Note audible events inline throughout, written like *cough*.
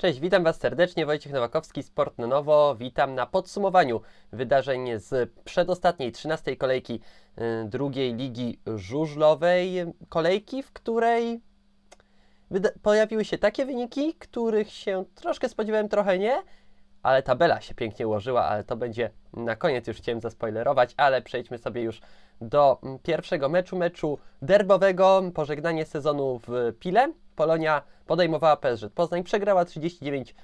Cześć, witam Was serdecznie, Wojciech Nowakowski, Sport na Nowo. Witam na podsumowaniu wydarzeń z przedostatniej, 13 kolejki y, drugiej ligi żużlowej. Kolejki, w której pojawiły się takie wyniki, których się troszkę spodziewałem, trochę nie, ale tabela się pięknie ułożyła, ale to będzie na koniec, już chciałem zaspoilerować, ale przejdźmy sobie już do mm, pierwszego meczu, meczu derbowego, pożegnanie sezonu w Pile. Polonia podejmowała PSG Poznań, przegrała 39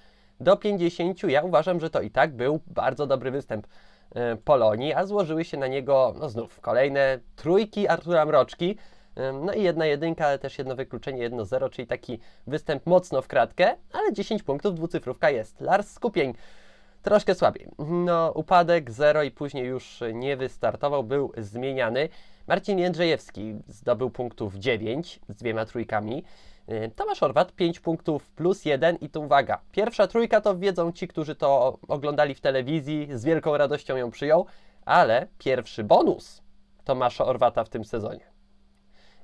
do 50. Ja uważam, że to i tak był bardzo dobry występ e, Polonii, a złożyły się na niego no znów kolejne trójki Artura Mroczki. E, No i jedna jedynka, ale też jedno wykluczenie, jedno zero, czyli taki występ mocno w kratkę, ale 10 punktów, dwucyfrówka jest. Lars Skupień troszkę słabiej. No, upadek, zero i później już nie wystartował, był zmieniany. Marcin Jędrzejewski zdobył punktów 9 z dwiema trójkami. Yy, Tomasz Orwat 5 punktów plus 1 i tu uwaga, pierwsza trójka to wiedzą ci, którzy to oglądali w telewizji, z wielką radością ją przyjął, ale pierwszy bonus Tomasza Orwata w tym sezonie.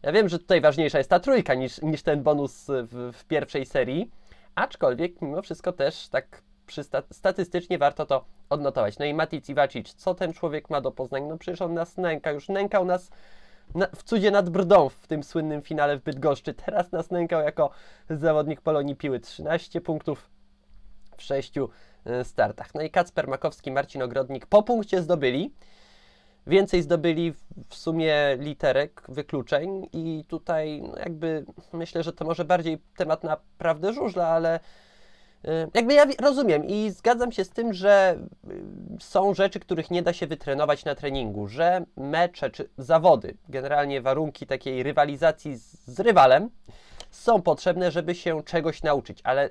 Ja wiem, że tutaj ważniejsza jest ta trójka niż, niż ten bonus w, w pierwszej serii, aczkolwiek mimo wszystko też tak sta- statystycznie warto to odnotować. No i Matic Iwacic, co ten człowiek ma do Poznań? No przecież on nas nęka, już nękał nas na, w cudzie nad brdą w tym słynnym finale w Bydgoszczy. Teraz nas nękał jako zawodnik Polonii Piły. 13 punktów w 6 startach. No i Kacper Makowski, Marcin Ogrodnik po punkcie zdobyli. Więcej zdobyli w- sumie literek, wykluczeń i tutaj no jakby myślę, że to może bardziej temat naprawdę żużla, ale jakby ja rozumiem i zgadzam się z tym, że y, są rzeczy, których nie da się wytrenować na treningu, że mecze czy zawody, generalnie warunki takiej rywalizacji z, rywalem są potrzebne, żeby się czegoś nauczyć, ale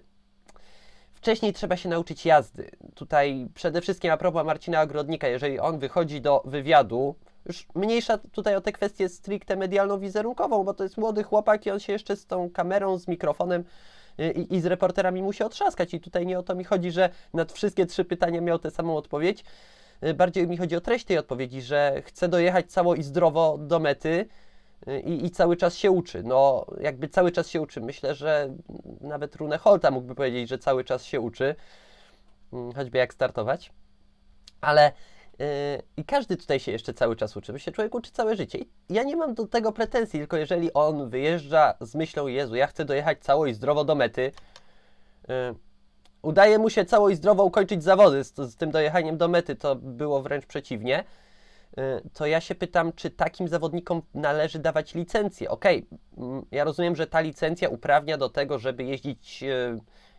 wcześniej trzeba się nauczyć jazdy. Tutaj przede wszystkim a propos Marcina Ogrodnika, jeżeli on wychodzi do wywiadu, już mniejsza tutaj o tę kwestię stricte medialno-wizerunkową, bo to jest młody chłopak i on się jeszcze z tą kamerą, z mikrofonem y, i, i z reporterami musi otrzaskać. I tutaj nie o to mi chodzi, że nad wszystkie trzy pytania miał tę samą odpowiedź. Y, Bardziej mi chodzi o treść tej odpowiedzi, że chce dojechać cało i zdrowo do mety y, i, i cały czas się uczy. No, jakby cały czas się uczy. Myślę, że nawet Rune Holta mógłby powiedzieć, że cały czas się uczy, mm, choćby jak startować. Ale i każdy tutaj się jeszcze cały czas uczy, bo się człowiek uczy całe życie. I ja nie mam do tego pretensji, tylko jeżeli on wyjeżdża z myślą, Jezu, ja chcę dojechać cało i zdrowo do mety, yy, udaje mu się cało i zdrowo ukończyć zawody z, z tym dojechaniem do mety, to było wręcz przeciwnie, y, to ja się pytam, czy takim zawodnikom należy dawać licencję. Okej, mm, ja rozumiem, że ta licencja uprawnia do tego, żeby jeździć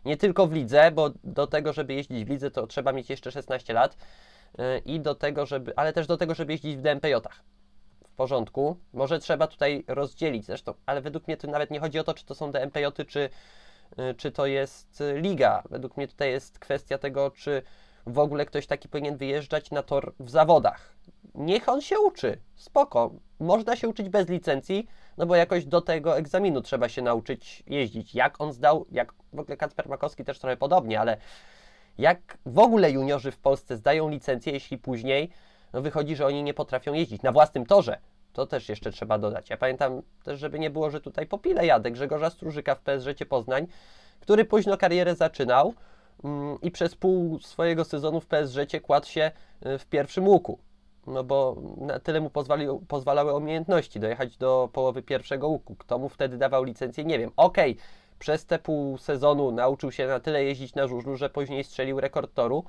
nie tylko w lidze, bo do tego, żeby jeździć w lidze, to trzeba mieć jeszcze 16 lat i do tego, żeby, ale też do tego, żeby jeździć w DMPJ-ach. W porządku. Może trzeba tutaj rozdzielić zresztą, ale według mnie to nawet nie chodzi o to, czy to są DMPJ, czy, y, czy to jest y, liga. Według mnie tutaj jest kwestia tego, czy w ogóle ktoś taki powinien wyjeżdżać na tor w zawodach. Niech on się uczy, spoko. Można się uczyć bez licencji, no bo jakoś do tego egzaminu trzeba się nauczyć jeździć. Jak on zdał, jak w ogóle Kacper Makowski też trochę podobnie, ale jak w ogóle juniorzy w Polsce zdają licencję, jeśli później no wychodzi, że oni nie potrafią jeździć na własnym torze. To też jeszcze trzeba dodać. Ja pamiętam też, żeby nie było, że tutaj popile jadę Grzegorza Strużyka w PSG Poznań, który późno karierę zaczynał mm, i przez pół swojego sezonu w PSG kładł się y, w pierwszym łuku. No bo na tyle mu pozwali, pozwalały umiejętności dojechać do połowy pierwszego łuku. Kto mu wtedy dawał licencję, nie wiem. Okej, przez te pół sezonu nauczył się na tyle jeździć na żużlu, że później strzelił rekord toru.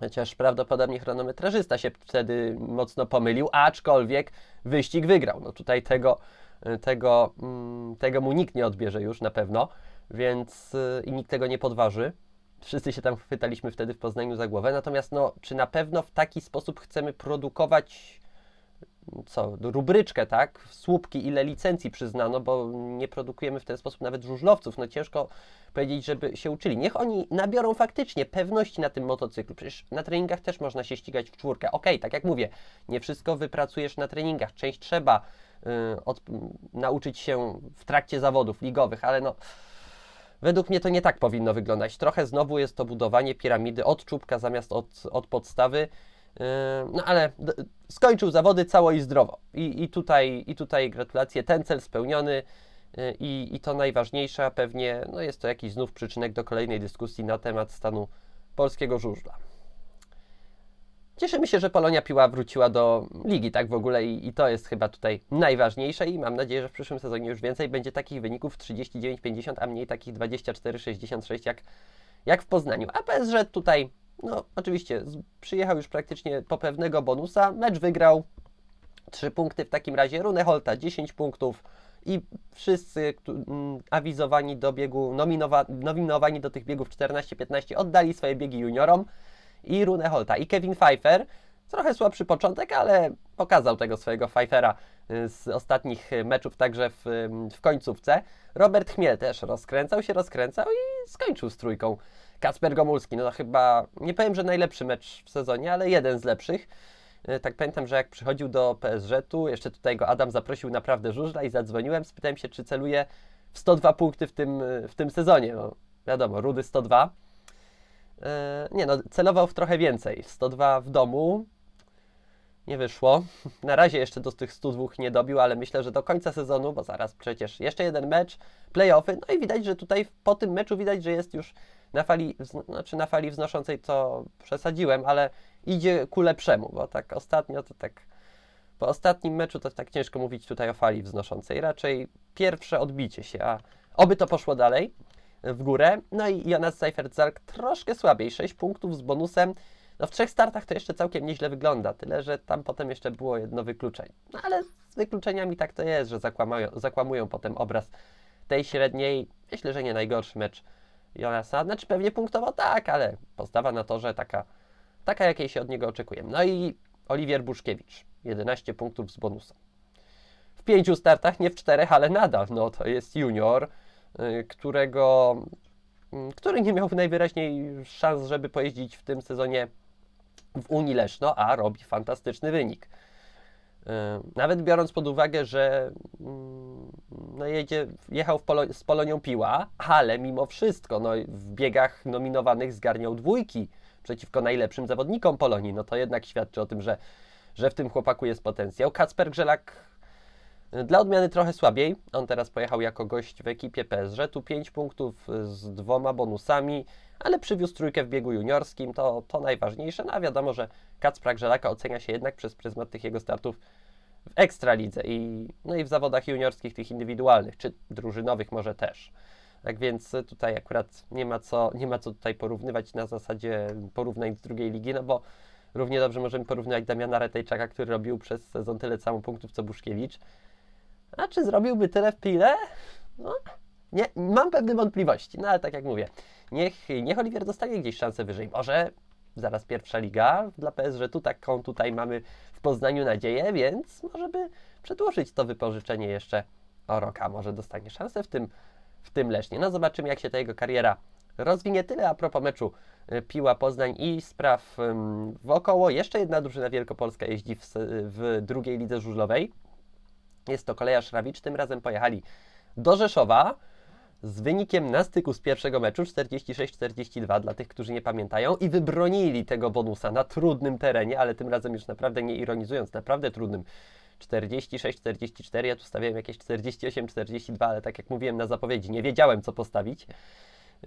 Chociaż prawdopodobnie chronometrażysta się wtedy mocno pomylił, aczkolwiek wyścig wygrał. No tutaj tego, tego, mm, tego mu nikt nie odbierze już na pewno, więc y, i nikt tego nie podważy. Wszyscy się tam chwytaliśmy wtedy w Poznaniu za głowę. Natomiast no, czy na pewno w taki sposób chcemy produkować co, rubryczkę, tak? Słupki, ile licencji przyznano, bo nie produkujemy w ten sposób nawet żużlowców. No ciężko powiedzieć, żeby się uczyli. Niech oni nabiorą faktycznie pewności na tym motocyklu. Przecież na treningach też można się ścigać w czwórkę. Okej, tak jak mówię, nie wszystko wypracujesz na treningach. Część trzeba y, od, nauczyć się w trakcie zawodów ligowych, ale no. Według mnie to nie tak powinno wyglądać. Trochę znowu jest to budowanie piramidy od czubka zamiast od, od podstawy. Yy, No ale skończył zawody cało i zdrowo. I, i, tutaj, I tutaj gratulacje, ten cel spełniony. Y, I, I to najważniejsze, a pewnie no jest to jakiś znów przyczynek do kolejnej dyskusji na temat stanu polskiego żużla. Cieszymy się, że Polonia Piła wróciła do ligi tak w ogóle i, i to jest chyba tutaj najważniejsze i mam nadzieję, że w przyszłym sezonie już więcej będzie takich wyników 39-50, a mniej takich 24-66 jak, jak w Poznaniu. A PSG tutaj, no oczywiście przyjechał już praktycznie po pewnego bonusa, mecz wygrał, 3 punkty w takim razie, Rune Holta 10 punktów i wszyscy mm, awizowani do biegu, nominowa- nominowani do tych biegów 14-15 oddali swoje biegi juniorom i Rune Holta i Kevin Pfeiffer. Trochę słabszy początek, ale pokazał tego swojego Pfeiffera y, z ostatnich meczów także w, w końcówce. Robert Chmiel też rozkręcał się, rozkręcał i skończył z trójką. Kacper Gomulski, no chyba, nie powiem, że najlepszy mecz w sezonie, ale jeden z lepszych. Y, Tak pamiętam, że jak przychodził do PSG-tu, jeszcze tutaj go Adam zaprosił naprawdę żużla i zadzwoniłem, spytałem się, czy celuje w 102 punkty w tym, y, w tym sezonie. No, wiadomo, Rudy 102. E, Nie no, celował w trochę więcej. 102 w domu. Nie wyszło. Na razie jeszcze do tych 102 nie dobił, ale myślę, że do końca sezonu, bo zaraz przecież jeszcze jeden mecz, playoffy. No i widać, że tutaj po tym meczu widać, że jest już na fali, znaczy na fali wznoszącej, co przesadziłem, ale idzie ku lepszemu, bo tak ostatnio to tak. Po ostatnim meczu to tak ciężko mówić tutaj o fali wznoszącej. Raczej pierwsze odbicie się, a oby to poszło dalej w górę. No i Jonas Seifert-Zalk troszkę słabiej, 6 punktów z bonusem. No w trzech startach to jeszcze całkiem nieźle wygląda, tyle że tam potem jeszcze było jedno wykluczenie. No ale z wykluczeniami tak to jest, że zakłamają, zakłamują potem obraz tej średniej. Myślę, że nie najgorszy mecz Jonasa. Znaczy pewnie punktowo tak, ale postawa na to, że taka, taka jakiej się od niego oczekujemy. No i Oliwier Buszkiewicz, 11 punktów z bonusem. W pięciu startach, nie w czterech, ale nadal, no to jest junior, y, którego, mm, który nie miał najwyraźniej szans, żeby pojeździć w tym sezonie w Unii Leszno, a robi fantastyczny wynik. Y, Nawet biorąc pod uwagę, że mm, no jedzie, jechał Polo, z Polonią Piła, ale mimo wszystko no, w biegach nominowanych zgarniał dwójki przeciwko najlepszym zawodnikom Polonii, no to jednak świadczy o tym, że, że w tym chłopaku jest potencjał. Kacper Grzelak y, dla odmiany trochę słabiej. On teraz pojechał jako gość w ekipie PSG. Tu 5 punktów y, z dwoma bonusami, ale przywiózł trójkę w biegu juniorskim. To, to najważniejsze. No a wiadomo, że Kacpra Grzelaka ocenia się jednak przez pryzmat tych jego startów w ekstralidze i, no i w zawodach juniorskich, tych indywidualnych, czy drużynowych może też. Tak więc y, tutaj akurat nie ma co, nie ma co tutaj porównywać na zasadzie porównań z drugiej ligi, no bo równie dobrze możemy porównać Damiana Retejczaka, który robił przez sezon tyle samo punktów co Buszkiewicz. A czy zrobiłby tyle w Pile? No, nie, mam pewne wątpliwości, no ale tak jak mówię, niech, niech Oliwier dostanie gdzieś szansę wyżej. Może zaraz pierwsza liga dla PSG, tu taką tutaj mamy w Poznaniu nadzieję, więc może by przedłużyć to wypożyczenie jeszcze o rok, a może dostanie szansę w tym, w tym Lesznie. No zobaczymy, jak się ta jego kariera rozwinie. Tyle a propos meczu y, Piła Poznań i spraw wokoło. Jeszcze jedna drużyna wielkopolska jeździ w, w drugiej lidze żużlowej. Jest to Kolejarz Rawicz. Tym razem pojechali do Rzeszowa z wynikiem na styku z pierwszego meczu 46-42 dla tych, którzy nie pamiętają i wybronili tego bonusa na trudnym terenie, ale tym razem już naprawdę nie ironizując, naprawdę trudnym. 46-44, ja tu stawiałem jakieś 48-42, ale tak jak mówiłem na zapowiedzi, nie wiedziałem co postawić.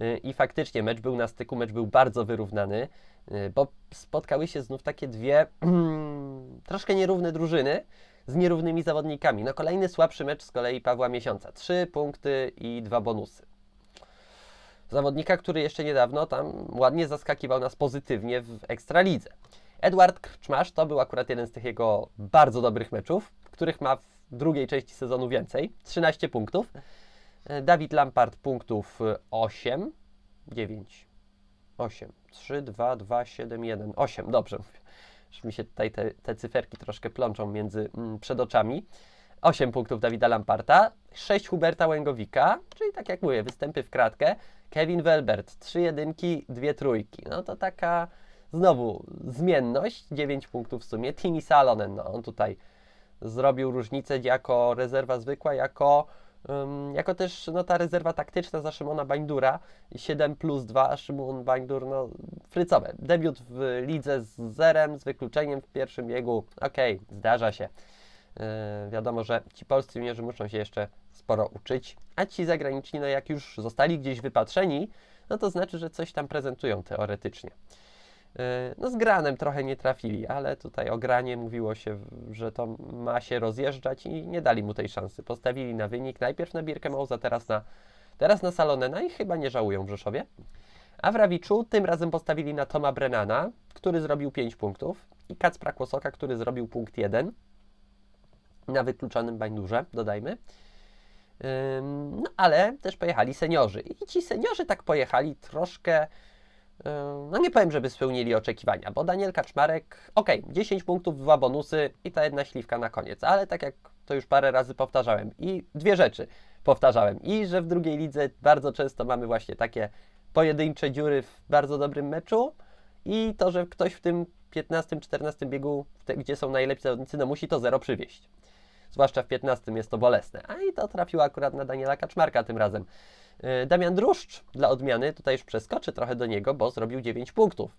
Yy, I faktycznie mecz był na styku, mecz był bardzo wyrównany, yy, bo spotkały się znów takie dwie *clears throat* troszkę nierówne drużyny z nierównymi zawodnikami. No kolejny słabszy mecz z kolei Pawła Miesiąca. Trzy punkty i dwa bonusy. Zawodnika, który jeszcze niedawno tam ładnie zaskakiwał nas pozytywnie w Ekstralidze. Edward Krczmasz to był akurat jeden z tych jego bardzo dobrych meczów, których ma w drugiej części sezonu więcej. 13 punktów. E, Dawid Lampard punktów y, 8, 9, 8, 3, 2, 2, 7, 1, 8. Dobrze mówię. Już mi się tutaj te, te cyferki troszkę plączą między mm, przed oczami. 8 punktów Dawida Lamparta, 6 Huberta Łęgowika, czyli tak jak mówię, występy w kratkę. Kevin Welbert, 3 jedynki, 2 trójki. No to taka znowu zmienność, 9 punktów w sumie. Timi Salonen, no on tutaj zrobił różnicę jako rezerwa zwykła, jako, jako też no, ta rezerwa taktyczna za Szymona Bańdura. 7 plus 2, a Szymon Bańdur, no frycowe. Debiut w lidze z zerem, z wykluczeniem w pierwszym biegu, okej, zdarza się. E, wiadomo, że ci polscy juniorzy muszą się jeszcze sporo uczyć, a ci zagraniczni, no jak już zostali gdzieś wypatrzeni, no to znaczy, że coś tam prezentują teoretycznie. E, No z granem trochę nie trafili, ale tutaj o granie mówiło się, że to ma się rozjeżdżać i nie dali mu tej szansy. Postawili na wynik, najpierw na Birkę Mauza, teraz na, teraz na Salonena i chyba nie żałują w Rzeszowie. A w Rawiczu tym razem postawili na Toma Brennana, który zrobił 5 punktów i Kacpra Kłosoka, który zrobił punkt 1 na wykluczonym bańdurze, dodajmy. Ym, No ale też pojechali seniorzy i ci seniorzy tak pojechali troszkę no nie powiem, żeby spełnili oczekiwania, bo Daniel Kaczmarek, ok, 10 punktów, dwa bonusy i ta jedna śliwka na koniec, ale tak jak to już parę razy powtarzałem i dwie rzeczy powtarzałem i że w drugiej lidze bardzo często mamy właśnie takie pojedyncze dziury w bardzo dobrym meczu i to, że ktoś w tym 15-14 biegu, gdzie są najlepsi zawodnicy, no musi to zero przywieźć. Zwłaszcza w 15 jest to bolesne. A i to trafiło akurat na Daniela Kaczmarka tym razem. Yy, Damian Druszcz dla odmiany, tutaj już przeskoczę trochę do niego, bo zrobił 9 punktów.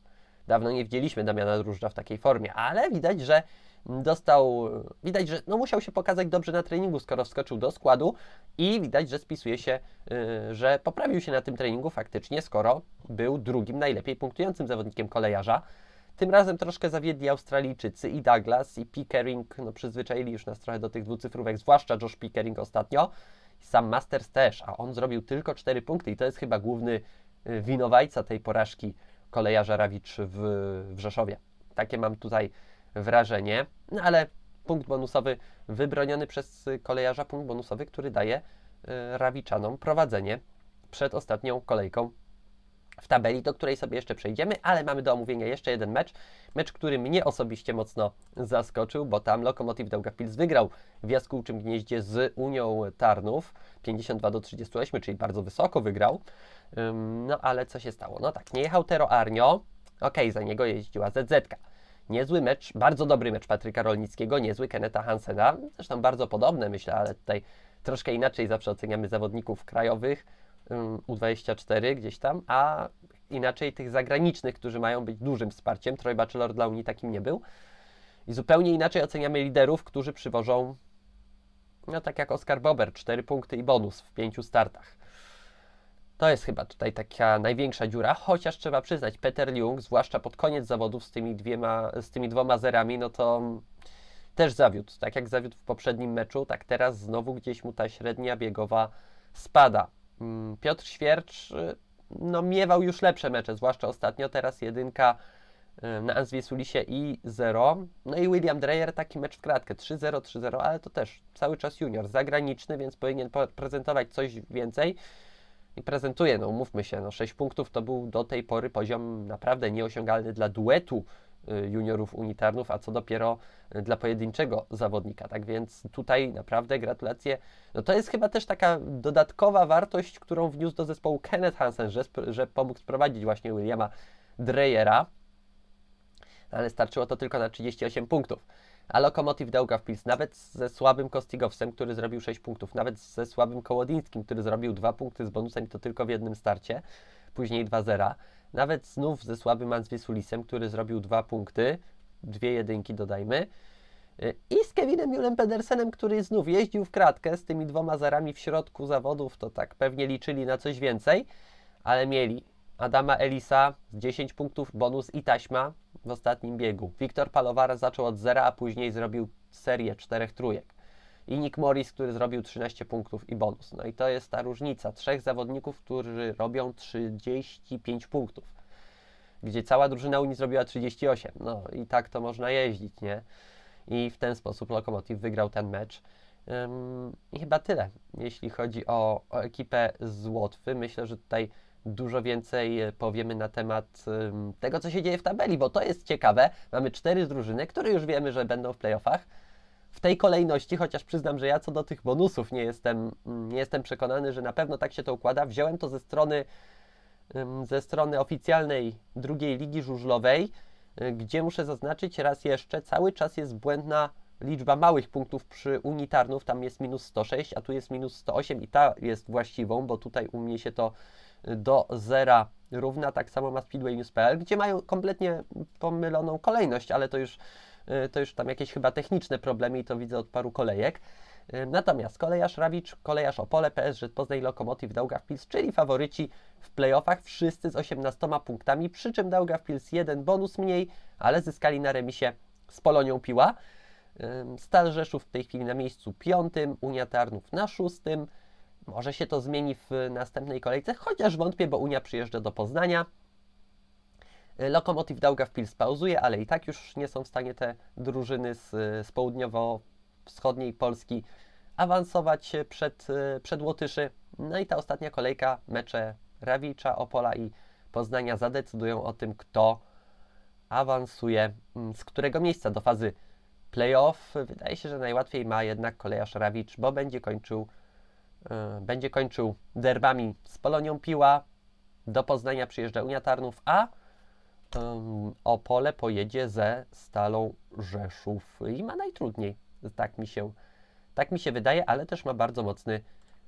Dawno nie widzieliśmy Damiana Druszcza w takiej formie, ale widać, że dostał, widać, że no musiał się pokazać dobrze na treningu, skoro wskoczył do składu i widać, że spisuje się, yy, że poprawił się na tym treningu faktycznie, skoro był drugim najlepiej punktującym zawodnikiem kolejarza. Tym razem troszkę zawiedli Australijczycy i Douglas i Pickering, no przyzwyczaili już nas trochę do tych dwucyfrówek, zwłaszcza Josh Pickering ostatnio. Sam Masters też, a on zrobił tylko 4 punkty i to jest chyba główny y, winowajca tej porażki kolejarza Rawicz w, w Rzeszowie. Takie mam tutaj wrażenie, no ale punkt bonusowy wybroniony przez kolejarza, punkt bonusowy, który daje y, Rawiczanom prowadzenie przed ostatnią kolejką w tabeli, do której sobie jeszcze przejdziemy, ale mamy do omówienia jeszcze jeden mecz. Mecz, który mnie osobiście mocno zaskoczył, bo tam Lokomotiv Daugavpils wygrał w Jaskółczym Gnieździe z Unią Tarnów 52 do 38, czyli bardzo wysoko wygrał. No ale co się stało? No tak, nie jechał Tero Arnio, okej, za niego jeździła ZZ. Niezły mecz, bardzo dobry mecz Patryka Rolnickiego, niezły Keneta Hansena, zresztą bardzo podobne myślę, ale tutaj troszkę inaczej zawsze oceniamy zawodników krajowych, U24 gdzieś tam, a inaczej tych zagranicznych, którzy mają być dużym wsparciem. Troy Bachelor dla Unii takim nie był. I zupełnie inaczej oceniamy liderów, którzy przywożą, no tak jak Oskar Bober, 4 punkty i bonus w pięciu startach. To jest chyba tutaj taka największa dziura, chociaż trzeba przyznać, Peter Ljung, zwłaszcza pod koniec zawodów z tymi, dwiema, z tymi dwoma zerami, no to też zawiódł. Tak jak zawiódł w poprzednim meczu, tak teraz znowu gdzieś mu ta średnia biegowa spada. Mm, Piotr Świercz y, no, miewał już lepsze mecze, zwłaszcza ostatnio, teraz jedynka y, na Answiesulisie i 0. No i William Dreyer taki mecz w kratkę, 3-0, 3-0, ale to też cały czas junior, zagraniczny, więc powinien po- prezentować coś więcej. I prezentuje, no umówmy się, no 6 punktów to był do tej pory poziom naprawdę nieosiągalny dla duetu juniorów unitarnów, a co dopiero y, dla pojedynczego zawodnika. Tak więc tutaj naprawdę gratulacje. No to jest chyba też taka dodatkowa wartość, którą wniósł do zespołu Kenneth Hansen, że, że pomógł sprowadzić właśnie Williama Dreyera, ale starczyło to tylko na 38 punktów. A Lokomotiv Daugavpils nawet ze słabym Kostigowsem, który zrobił 6 punktów, nawet ze słabym Kołodyńskim, który zrobił 2 punkty z bonusem i to tylko w jednym starcie, później 2-0, nawet znów ze słabym Answiesulisem, który zrobił 2 punkty, dwie jedynki dodajmy, i z Kevinem Julem Pedersenem, który znów jeździł w kratkę z tymi dwoma zerami w środku zawodów, to tak pewnie liczyli na coś więcej, ale mieli Adama Elisa z 10 punktów bonus i taśma w ostatnim biegu. Wiktor Palowara zaczął od zera, a później zrobił serię czterech trójek. I Nick Morris, który zrobił 13 punktów i bonus. No i to jest ta różnica. Trzech zawodników, którzy robią 35 punktów. Gdzie cała drużyna Unii zrobiła 38. No i tak to można jeździć, nie? I w ten sposób Lokomotiv wygrał ten mecz. Ym, I chyba tyle, jeśli chodzi o, o ekipę z Łotwy. Myślę, że tutaj dużo więcej e, powiemy na temat ym, tego, co się dzieje w tabeli, bo to jest ciekawe. Mamy cztery drużyny, które już wiemy, że będą w playoffach. W tej kolejności, chociaż przyznam, że ja co do tych bonusów nie jestem, mm, nie jestem przekonany, że na pewno tak się to układa. Wziąłem to ze strony, ze strony oficjalnej drugiej ligi żużlowej, y, gdzie muszę zaznaczyć raz jeszcze, cały czas jest błędna liczba małych punktów przy Unii Tarnów, tam jest minus 106, a tu jest minus 108 i ta jest właściwą, bo tutaj u mnie się to y, do zera równa, tak samo ma Speedway News.pl, gdzie mają kompletnie pomyloną kolejność, ale to już to już tam jakieś chyba techniczne problemy i to widzę od paru kolejek. Y, Natomiast kolejarz Rawicz, kolejarz Opole, PSG Poznań, Lokomotiv, Daugavpils, czyli faworyci w playoffach, wszyscy z 18 punktami, przy czym Daugavpils jeden bonus mniej, ale zyskali na remisie z Polonią Piła. Ym, Stal Rzeszów w tej chwili na miejscu piątym, Unia Tarnów na szóstym. Może się to zmieni w następnej kolejce, chociaż wątpię, bo Unia przyjeżdża do Poznania. Lokomotiv Daugavpils pauzuje, ale i tak już nie są w stanie te drużyny z, z południowo-wschodniej Polski awansować przed, y, przed Łotyszy. No i ta ostatnia kolejka, mecze Rawicza, Opola i Poznania zadecydują o tym, kto awansuje mm, z którego miejsca do fazy playoff. Wydaje się, że najłatwiej ma jednak kolejarz Rawicz, bo będzie kończył, y, będzie kończył derbami z Polonią Piła. Do Poznania przyjeżdża Unia Tarnów, a Opole pojedzie ze Stalą Rzeszów i ma najtrudniej. Tak mi się, tak mi się wydaje, ale też ma bardzo mocny,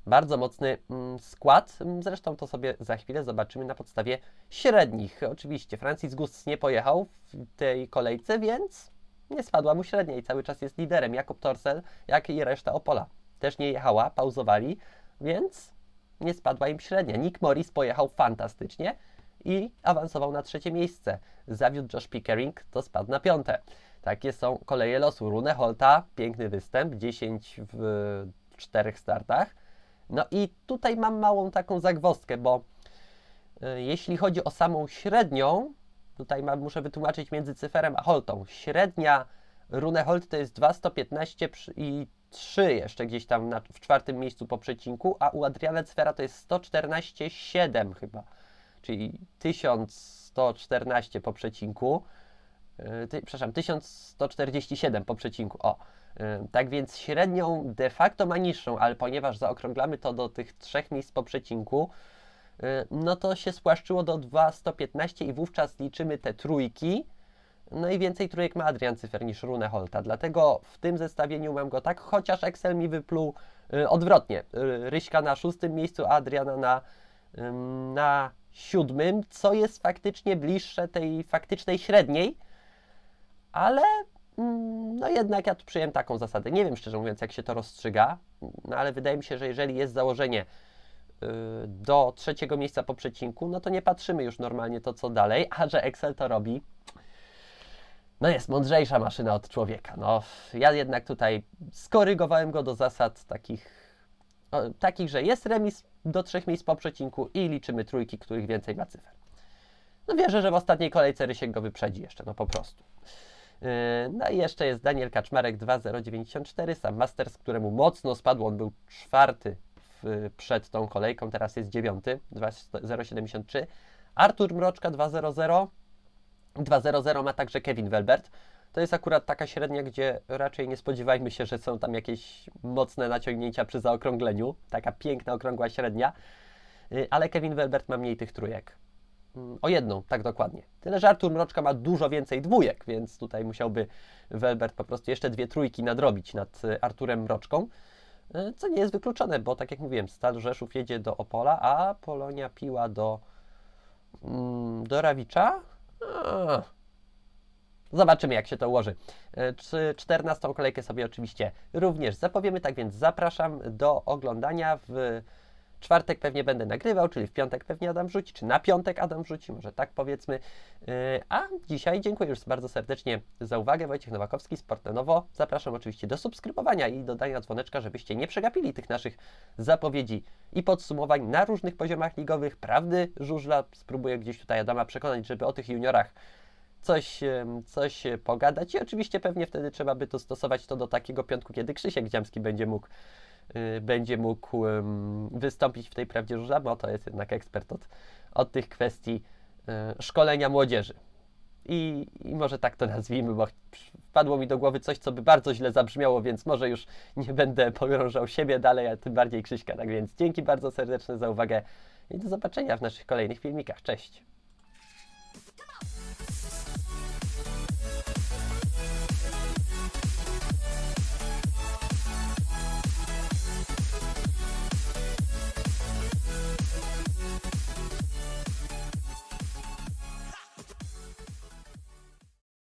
bardzo mocny mm, skład. Mm, Zresztą to sobie za chwilę zobaczymy na podstawie średnich. Oczywiście Francis Gust nie pojechał w tej kolejce, więc nie spadła mu średnia i cały czas jest liderem. Jakub Torsel, jak i reszta Opola też nie jechała, pauzowali, więc nie spadła im średnia. Nick Morris pojechał fantastycznie i awansował na trzecie miejsce. Zawiódł Josh Pickering, to spadł na piąte. Takie są koleje losu. Rune Holta, piękny występ, 10 w czterech startach. No i tutaj mam małą taką zagwozdkę, bo y, jeśli chodzi o samą średnią, tutaj mam, muszę wytłumaczyć między cyferem a Holtą. Średnia Rune Holt to jest 215 przy- i 3 jeszcze gdzieś tam na, w czwartym miejscu po przecinku, a u Adriana Cfera to jest 114,7 chyba czyli 1114 po przecinku, yy, ty, przepraszam, 1147 po przecinku, o. Yy, Tak więc średnią de facto ma niższą, ale ponieważ zaokrąglamy to do tych trzech miejsc po przecinku, yy, no to się spłaszczyło do 2115 i wówczas liczymy te trójki, no i więcej trójek ma Adrian Cyfer niż Rune Holta, dlatego w tym zestawieniu mam go tak, chociaż Excel mi wypluł odwrotnie. Ryśka na szóstym miejscu, a Adriana na, na siódmym, co jest faktycznie bliższe tej faktycznej średniej, ale mm, no jednak ja tu przyjąłem taką zasadę. Nie wiem szczerze mówiąc, jak się to rozstrzyga, no ale wydaje mi się, że jeżeli jest założenie y, do trzeciego miejsca po przecinku, no to nie patrzymy już normalnie to, co dalej, a że Excel to robi, no jest mądrzejsza maszyna od człowieka. No, ja jednak tutaj skorygowałem go do zasad takich takich, że jest remis do trzech miejsc po przecinku i liczymy trójki, których więcej ma cyfer. No wierzę, że w ostatniej kolejce Rysiek go wyprzedzi jeszcze, no po prostu. Yy, No i jeszcze jest Daniel Kaczmarek 2.094, sam Masters, któremu mocno spadł, on był czwarty w, przed tą kolejką, teraz jest dziewiąty, 2.073. Artur Mroczka 2.00, 2.00 ma także Kevin Welbert. To jest akurat taka średnia, gdzie raczej nie spodziewajmy się, że są tam jakieś mocne naciągnięcia przy zaokrągleniu. Taka piękna, okrągła średnia. Y, Ale Kevin Welbert ma mniej tych trójek. Mm, O jedną, tak dokładnie. Tyle, że Artur Mroczka ma dużo więcej dwójek, więc tutaj musiałby Welbert po prostu jeszcze dwie trójki nadrobić nad y, Arturem Mroczką. Y, Co nie jest wykluczone, bo tak jak mówiłem, Stal Rzeszów jedzie do Opola, a Polonia Piła do, mm, do Rawicza. A, Zobaczymy, jak się to ułoży. E, Czy 14 kolejkę sobie oczywiście również zapowiemy, tak więc zapraszam do oglądania. W czwartek pewnie będę nagrywał, czyli w piątek pewnie Adam wrzuci, czy na piątek Adam wrzuci, może tak powiedzmy. E, A dzisiaj dziękuję już bardzo serdecznie za uwagę. Wojciech Nowakowski, Sport na Nowo. Zapraszam oczywiście do subskrybowania i dodania dzwoneczka, żebyście nie przegapili tych naszych zapowiedzi i podsumowań na różnych poziomach ligowych. Prawdy żużla. Spróbuję gdzieś tutaj Adama przekonać, żeby o tych juniorach coś, coś e, pogadać i oczywiście pewnie wtedy trzeba by to stosować to do takiego piątku, kiedy Krzysiek Dziamski będzie mógł, y, będzie mógł wystąpić w tej prawdzie żużla, bo to jest jednak ekspert od, od tych kwestii y, szkolenia młodzieży. I, I może tak to nazwijmy, bo wpadło mi do głowy coś, co by bardzo źle zabrzmiało, więc może już nie będę pogrążał siebie dalej, a tym bardziej Krzyśka. Tak więc dzięki bardzo serdeczne za uwagę i do zobaczenia w naszych kolejnych filmikach. Cześć!